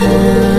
아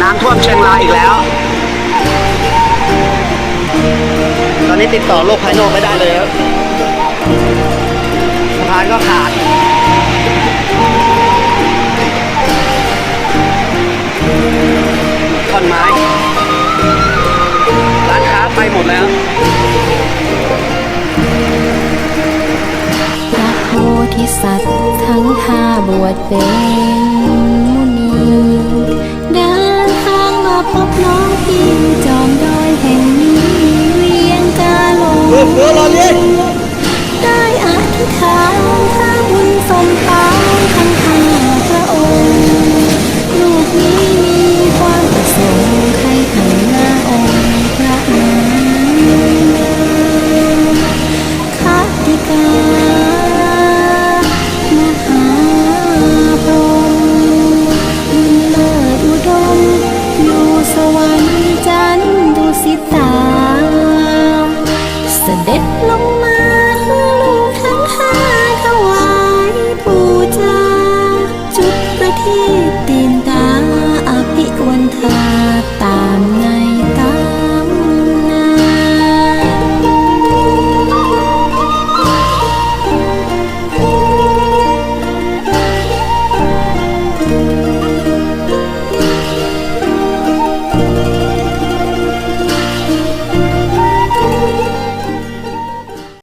น้ำท่วมเชียงรายอีกแล้ว ตอนนี้ติดต่อโลกภายนอกไม่ได้เลยครับสะพานก็ขาด ธิสัตว์ทั้งห้าบวชเป็น